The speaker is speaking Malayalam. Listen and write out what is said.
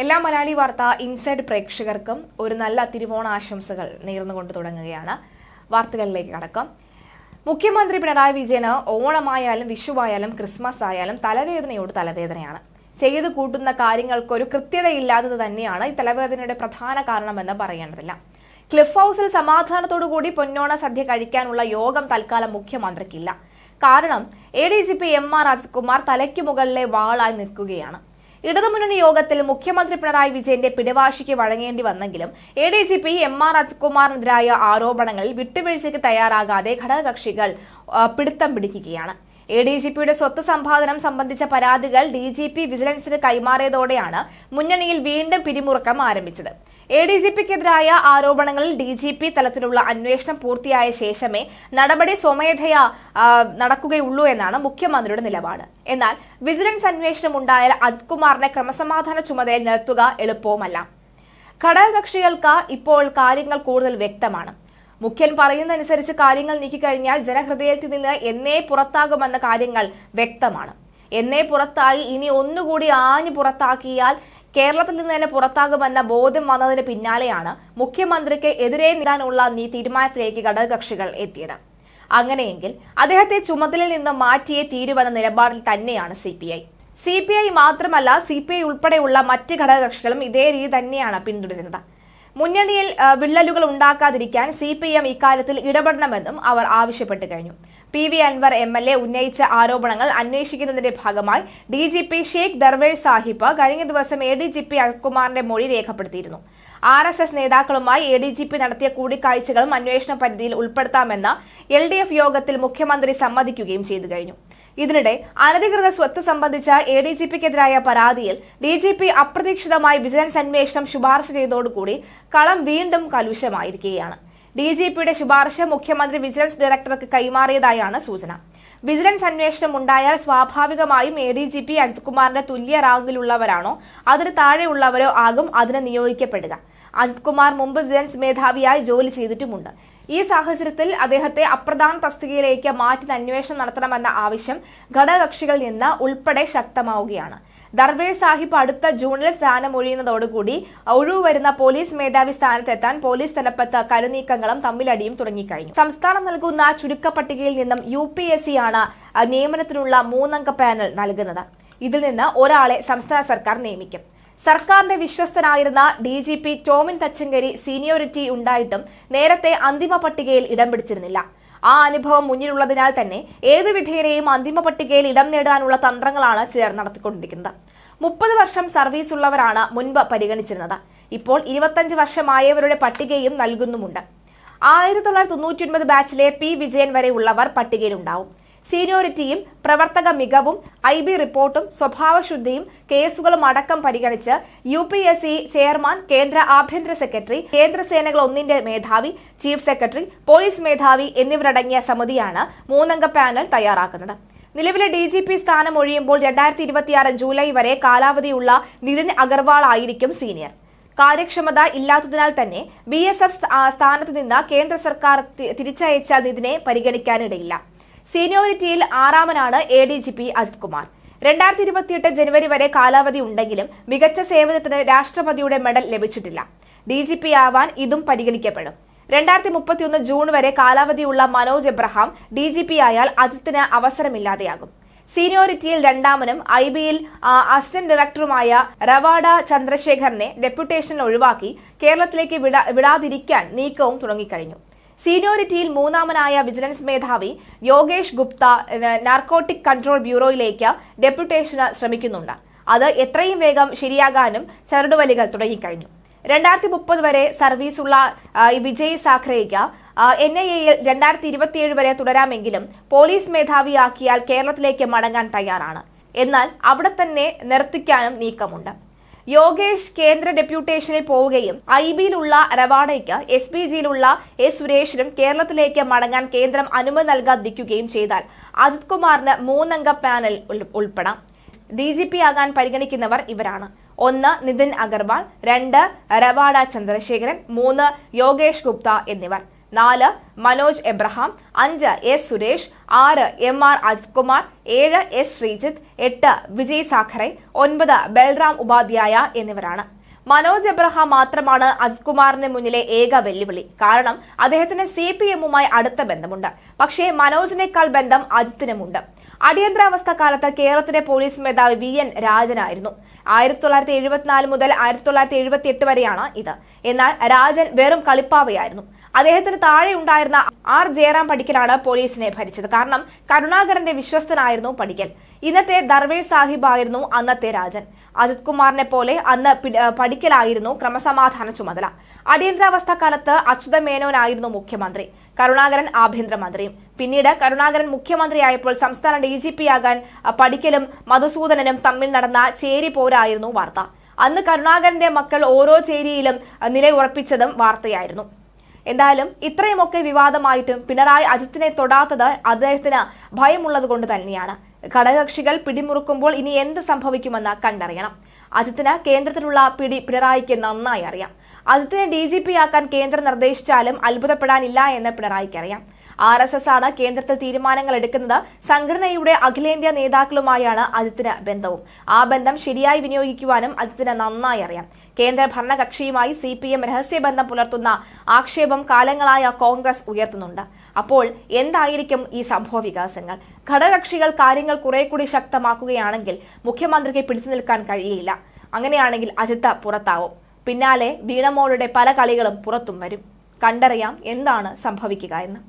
എല്ലാ മലയാളി വാർത്ത ഇൻസൈഡ് പ്രേക്ഷകർക്കും ഒരു നല്ല തിരുവോണ ആശംസകൾ നേർന്നുകൊണ്ട് തുടങ്ങുകയാണ്. വാർത്തകളിലേക്ക് കടക്കാം. മുഖ്യമന്ത്രി പിണറായി വിജയന് ഓണമായാലും വിഷുവായാലും ക്രിസ്മസ് ആയാലും തലവേദനയോട് തലവേദനയാണ്. ചെയ്തു കൂട്ടുന്ന കാര്യങ്ങൾക്കൊരു കൃത്യതയില്ലാത്തത് തന്നെയാണ് ഈ തലവേദനയുടെ പ്രധാന കാരണമെന്ന് പറയേണ്ടതില്ല. ക്ലിഫ് ഹൌസിൽ സമാധാനത്തോടുകൂടി പൊന്നോണ സദ്യ കഴിക്കാനുള്ള യോഗം തൽക്കാലം മുഖ്യമന്ത്രിക്കില്ല. കാരണം A D G P M R Ajithkumar തലയ്ക്കു മുകളിലെ വാളായി നിൽക്കുകയാണ്. ഇടതുമുന്നണി യോഗത്തിൽ മുഖ്യമന്ത്രി പിണറായി വിജയന്റെ പിടിവാശിക്ക് വഴങ്ങേണ്ടി വന്നെങ്കിലും A D G P M R അജിത്കുമാറിനെതിരായ ആരോപണങ്ങളിൽ വിട്ടുവീഴ്ചയ്ക്ക് തയ്യാറാകാതെ ഘടകകക്ഷികൾ പിടുത്തം പിടിക്കുകയാണ്. എ ഡി ജി പിയുടെ സ്വത്ത് സമ്പാദനം സംബന്ധിച്ച പരാതികൾ ഡി ജി പി വിജിലൻസിന് കൈമാറിയതോടെയാണ് മുന്നണിയിൽ വീണ്ടും പിരിമുറുക്കം ആരംഭിച്ചത്. എ ഡി ജി പിക്കെതിരായ ആരോപണങ്ങളിൽ ഡി ജി പി തലത്തിലുള്ള അന്വേഷണം പൂർത്തിയായ ശേഷമേ നടപടി സ്വമേധയാ നടക്കുകയുള്ളൂ എന്നാണ് മുഖ്യമന്ത്രിയുടെ നിലപാട്. എന്നാൽ വിജിലൻസ് അന്വേഷണം ഉണ്ടായാൽ അജിത് കുമാറിനെ ക്രമസമാധാന ചുമതലയിൽ നിർത്തുക എളുപ്പവുമല്ല. ഘടകകക്ഷികൾക്ക് ഇപ്പോൾ കാര്യങ്ങൾ കൂടുതൽ വ്യക്തമാണ്. മുഖ്യൻ പറയുന്നതനുസരിച്ച് കാര്യങ്ങൾ നീക്കിക്കഴിഞ്ഞാൽ ജനഹൃദയത്തിൽ നിന്ന് എന്നേ പുറത്താകുമെന്ന കാര്യങ്ങൾ വ്യക്തമാണ്. എന്നേ പുറത്തായി ഇനി ഒന്നുകൂടി ആഞ്ഞു പുറത്താക്കിയാൽ കേരളത്തിൽ നിന്ന് തന്നെ പുറത്താകുമെന്ന ബോധ്യം വന്നതിന് പിന്നാലെയാണ് മുഖ്യമന്ത്രിക്ക് എതിരെ നിൽക്കാനുള്ള നീ തീരുമാനത്തിലേക്ക് ഘടകകക്ഷികൾ എത്തിയത്. അങ്ങനെയെങ്കിൽ അദ്ദേഹത്തെ ചുമതലയിൽ നിന്ന് മാറ്റിയേ തീരുവെന്ന നിലപാടിൽ തന്നെയാണ് C P I. C P I മാത്രമല്ല സി പി ഐ ഉൾപ്പെടെയുള്ള മറ്റ് ഘടകകക്ഷികളും ഇതേ രീതി തന്നെയാണ് പിന്തുടരുന്നത്. മുന്നണിയിൽ വിള്ളലുകൾ ഉണ്ടാക്കാതിരിക്കാൻ സി പി എം ഇക്കാര്യത്തിൽ ഇടപെടണമെന്നും അവർ ആവശ്യപ്പെട്ടു കഴിഞ്ഞു. P V Anvar M L A ഉന്നയിച്ച ആരോപണങ്ങൾ അന്വേഷിക്കുന്നതിന്റെ ഭാഗമായി D G P Sheikh Darvesh Sahib കഴിഞ്ഞ ദിവസം എ ഡി ജി പി അജിത്കുമാറിന്റെ മൊഴി രേഖപ്പെടുത്തിയിരുന്നു. ആർ എസ് എസ് നേതാക്കളുമായി എ ഡി ജി പി നടത്തിയ കൂടിക്കാഴ്ചകളും അന്വേഷണ പരിധിയിൽ ഉൾപ്പെടുത്താമെന്ന എൽ ഡി എഫ് യോഗത്തിൽ മുഖ്യമന്ത്രി സമ്മതിക്കുകയും ചെയ്തു കഴിഞ്ഞു. ഇതിനിടെ അനധികൃത സ്വത്ത് സംബന്ധിച്ച എ ഡി ജി പിക്കെതിരായ പരാതിയിൽ ഡി ജി പി അപ്രതീക്ഷിതമായി വിജിലൻസ് അന്വേഷണം ശുപാർശ ചെയ്തതോടുകൂടി കളം വീണ്ടും കലുഷമായിരിക്കുകയാണ് ഡി ജി പിയുടെ ശുപാർശ മുഖ്യമന്ത്രി വിജിലൻസ് ഡയറക്ടർക്ക് കൈമാറിയതായാണ് സൂചന. വിജിലൻസ് അന്വേഷണം ഉണ്ടായാൽ സ്വാഭാവികമായും A D G P Ajith കുമാറിന്റെ തുല്യ റാങ്കിലുള്ളവരാണോ അതിന് താഴെയുള്ളവരോ ആകും അതിന് നിയോഗിക്കപ്പെടുക. അജിത് കുമാർ മുമ്പ് വിജിലൻസ് മേധാവിയായി ജോലി ചെയ്തിട്ടുമുണ്ട്. ഈ സാഹചര്യത്തിൽ അദ്ദേഹത്തെ അപ്രധാന തസ്തികയിലേക്ക് മാറ്റി അന്വേഷണം നടത്തണമെന്ന ആവശ്യം ഘടകകക്ഷികളിൽ നിന്ന് ഉൾപ്പെടെ ശക്തമാവുകയാണ്. ദർവേഷ് സാഹിബ് അടുത്ത ജൂണിൽ സ്ഥാനമൊഴിയുന്നതോടുകൂടി ഒഴിവ് വരുന്ന പോലീസ് മേധാവി സ്ഥാനത്തെത്താൻ പോലീസ് തലപ്പത്ത് കരുനീക്കങ്ങളും തമ്മിലടിയും തുടങ്ങിക്കഴിഞ്ഞു. സംസ്ഥാനം നൽകുന്ന ചുരുക്കപ്പട്ടികയിൽ നിന്നും യു പി എസ് സി ആണ് നിയമനത്തിനുള്ള മൂന്നംഗ പാനൽ നൽകുന്നത്. ഇതിൽ നിന്ന് ഒരാളെ സംസ്ഥാന സർക്കാർ നിയമിക്കും. സർക്കാരിന്റെ വിശ്വസ്തനായിരുന്ന D G P Tomin Thachankary seniority ഉണ്ടായിട്ടും നേരത്തെ അന്തിമ പട്ടികയിൽ ഇടം പിടിച്ചിരുന്നില്ല. ആ അനുഭവം മുന്നിലുള്ളതിനാൽ തന്നെ ഏതു വിധേയനെയും അന്തിമ പട്ടികയിൽ ഇടം നേടാനുള്ള തന്ത്രങ്ങളാണ് ചിലർ നടത്തിക്കൊണ്ടിരിക്കുന്നത്. മുപ്പത് വർഷം സർവീസ് ഉള്ളവരാണ് മുൻപ് പരിഗണിച്ചിരുന്നത്. ഇപ്പോൾ ഇരുപത്തഞ്ച് വർഷമായവരുടെ പട്ടികയും നൽകുന്നുമുണ്ട്. ആയിരത്തി തൊള്ളായിരത്തി തൊണ്ണൂറ്റി ഒൻപത് ബാച്ചിലെ പി വിജയൻ വരെ ഉള്ളവർ പട്ടികയിലുണ്ടാവും. സീനിയോറിറ്റിയും പ്രവർത്തക മികവും ഐ ബി റിപ്പോർട്ടും സ്വഭാവശുദ്ധിയും കേസുകളും അടക്കം പരിഗണിച്ച് U P S C chairman കേന്ദ്ര ആഭ്യന്തര സെക്രട്ടറി കേന്ദ്ര സേനകൾ ഒന്നിന്റെ മേധാവി ചീഫ് സെക്രട്ടറി പോലീസ് മേധാവി എന്നിവരടങ്ങിയ സമിതിയാണ് മൂന്നംഗ പാനൽ തയ്യാറാക്കുന്നത്. നിലവിലെ ഡി ജി പി സ്ഥാനം ഒഴിയുമ്പോൾ രണ്ടായിരത്തി ഇരുപത്തിയാറ് ജൂലൈ വരെ കാലാവധിയുള്ള നിതിൻ അഗർവാൾ ആയിരിക്കും സീനിയർ. കാര്യക്ഷമത ഇല്ലാത്തതിനാൽ തന്നെ ബി എസ് എഫ് സ്ഥാനത്ത് നിന്ന് കേന്ദ്ര സർക്കാർ തിരിച്ചയച്ച നിതിനെ പരിഗണിക്കാനിടയില്ല. സീനിയോറിറ്റിയിൽ ആറാമനാണ് A D G P Ajith Kumar. രണ്ടായിരത്തി ഇരുപത്തിയെട്ട് ജനുവരി വരെ കാലാവധി ഉണ്ടെങ്കിലും മികച്ച സേവനത്തിന് രാഷ്ട്രപതിയുടെ മെഡൽ ലഭിച്ചിട്ടില്ല. ഡി ജി പി ആവാൻ ഇതും പരിഗണിക്കപ്പെടും. രണ്ടായിരത്തി മുപ്പത്തിയൊന്ന് ജൂൺ വരെ കാലാവധിയുള്ള Manoj Abraham D G P ആയാൽ അജിത്തിന് അവസരമില്ലാതെയാകും. സീനിയോറിറ്റിയിൽ രണ്ടാമനും ഐ ബിയിൽ അസിസ്റ്റന്റ് ഡയറക്ടറുമായ റവാഡ ചന്ദ്രശേഖറിനെ ഡെപ്യൂട്ടേഷനിൽ ഒഴിവാക്കി കേരളത്തിലേക്ക് വിടാതിരിക്കാൻ നീക്കവും തുടങ്ങിക്കഴിഞ്ഞു. സീനിയോറിറ്റിയിൽ മൂന്നാമനായ വിജിലൻസ് മേധാവി യോഗേഷ് ഗുപ്ത നാർക്കോട്ടിക് കൺട്രോൾ ബ്യൂറോയിലേക്ക് ഡെപ്യൂട്ടേഷന് ശ്രമിക്കുന്നുണ്ട്. അത് എത്രയും വേഗം ശരിയാകാനും ചരടുവലികൾ തുടങ്ങിക്കഴിഞ്ഞു. രണ്ടായിരത്തി മുപ്പത് വരെ സർവീസുള്ള വിജയ് സാഖറേക്ക് എൻ ഐ എയിൽ രണ്ടായിരത്തി ഇരുപത്തിയേഴ് വരെ തുടരാമെങ്കിലും പോലീസ് മേധാവിയാക്കിയാൽ കേരളത്തിലേക്ക് മടങ്ങാൻ തയ്യാറാണ്. എന്നാൽ അവിടെ തന്നെ നിർത്തിക്കാനും നീക്കമുണ്ട്. യോഗേഷ് കേന്ദ്ര ഡെപ്യൂട്ടേഷനിൽ പോവുകയും ഐ ബിയിലുള്ള റവാഡയ്ക്ക് എസ് പി ജിയിലുള്ള എസ് സുരേഷിനും കേരളത്തിലേക്ക് മടങ്ങാൻ കേന്ദ്രം അനുമതി നൽകാതിരിക്കുകയും ചെയ്താൽ അജിത് കുമാറിന് മൂന്നംഗ പാനൽ ഉൾ- ഉൾപ്പെടാം. ഡി ജി പി ആകാൻ പരിഗണിക്കുന്നവർ ഇവരാണ്. ഒന്ന് നിതിൻ അഗർവാൾ രണ്ട് റവാഡ ചന്ദ്രശേഖരൻ മൂന്ന് യോഗേഷ് ഗുപ്ത എന്നിവർ. നാല് മനോജ് എബ്രഹാം അഞ്ച് എസ് സുരേഷ് ആറ് എം ആർ അജിത് കുമാർ ഏഴ് എസ് ശ്രീജിത്ത് എട്ട് വിജയ് സാഖറെ ഒൻപത് ബൽറാം ഉപാധ്യായ എന്നിവരാണ്. മനോജ് എബ്രഹാം മാത്രമാണ് അജിത് കുമാറിന് മുന്നിലെ ഏക വെല്ലുവിളി. കാരണം അദ്ദേഹത്തിന് സി പി എമ്മുമായി അടുത്ത ബന്ധമുണ്ട്. പക്ഷേ മനോജിനേക്കാൾ ബന്ധം അജിത്തിനുമുണ്ട്. അടിയന്തരാവസ്ഥ കാലത്ത് കേരളത്തിലെ പോലീസ് മേധാവി വി എൻ രാജനായിരുന്നു. ആയിരത്തി തൊള്ളായിരത്തി എഴുപത്തിനാല് മുതൽ ആയിരത്തി തൊള്ളായിരത്തി എഴുപത്തി എട്ട് വരെയാണ് ഇത്. എന്നാൽ രാജൻ വെറും കളിപ്പാവയായിരുന്നു. അദ്ദേഹത്തിന് താഴെ ഉണ്ടായിരുന്ന ആർ ജയറാം പടിക്കലാണ് പോലീസിനെ ഭരിച്ചത്. കാരണം കരുണാകരന്റെ വിശ്വസ്തനായിരുന്നു പടിക്കൽ. ഇന്നത്തെ ദർവേ സാഹിബ് ആയിരുന്നു അന്നത്തെ രാജൻ. അജിത് കുമാറിനെ പോലെ അന്ന് പഠിക്കലായിരുന്നു ക്രമസമാധാന ചുമതല. അടിയന്തരാവസ്ഥ കാലത്ത് അച്യുത മേനോനായിരുന്നു മുഖ്യമന്ത്രി കരുണാകരൻ ആഭ്യന്തരമന്ത്രിയും. പിന്നീട് കരുണാകരൻ മുഖ്യമന്ത്രിയായപ്പോൾ സംസ്ഥാന ഡി ജി പി ആകാൻ പഠിക്കലും മധുസൂദനനും തമ്മിൽ നടന്ന ചേരി പോരായിരുന്നു വാർത്ത. അന്ന് കരുണാകരന്റെ മക്കൾ ഓരോ ചേരിയിലും നിലയുറപ്പിച്ചതും വാർത്തയായിരുന്നു. എന്തായാലും ഇത്രയുമൊക്കെ വിവാദമായിട്ടും പിണറായി അജിത്തിനെ തൊടാത്തത് അദ്ദേഹത്തിന് ഭയമുള്ളത് കൊണ്ട് തന്നെയാണ്. ഘടകകക്ഷികൾ പിടിമുറുക്കുമ്പോൾ ഇനി എന്ത് സംഭവിക്കുമെന്ന് കണ്ടറിയണം. അജിത്തിന് കേന്ദ്രത്തിലുള്ള പിടി പിണറായിക്ക് നന്നായി അറിയാം. അജിത്തിനെ ഡി ജി പി ആക്കാൻ കേന്ദ്രം നിർദ്ദേശിച്ചാലും അത്ഭുതപ്പെടാനില്ല എന്ന് പിണറായിക്ക് അറിയാം ആർ എസ് എസ് ആണ് കേന്ദ്രത്തിൽ തീരുമാനങ്ങൾ എടുക്കുന്നത്. സംഘടനയുടെ അഖിലേന്ത്യാ നേതാക്കളുമായാണ് അജിത്തിന് ബന്ധവും. ആ ബന്ധം ശരിയായി വിനിയോഗിക്കുവാനും അജിത്തിന് നന്നായി അറിയാം. കേന്ദ്ര ഭരണകക്ഷിയുമായി സി പി എം രഹസ്യബന്ധം പുലർത്തുന്ന ആക്ഷേപം കാലങ്ങളായ കോൺഗ്രസ് ഉയർത്തുന്നുണ്ട്. അപ്പോൾ എന്തായിരിക്കും ഈ സംഭവ വികാസങ്ങൾ? ഘടകകക്ഷികൾ കാര്യങ്ങൾ കുറെ കൂടി ശക്തമാക്കുകയാണെങ്കിൽ മുഖ്യമന്ത്രിക്ക് പിടിച്ചു നിൽക്കാൻ കഴിയില്ല. അങ്ങനെയാണെങ്കിൽ അജിത്ത പുറത്താവും. പിന്നാലെ വീണമോളുടെ പല കളികളും പുറത്തും വരും. കണ്ടറിയാം എന്താണ് സംഭവിക്കുക എന്ന്.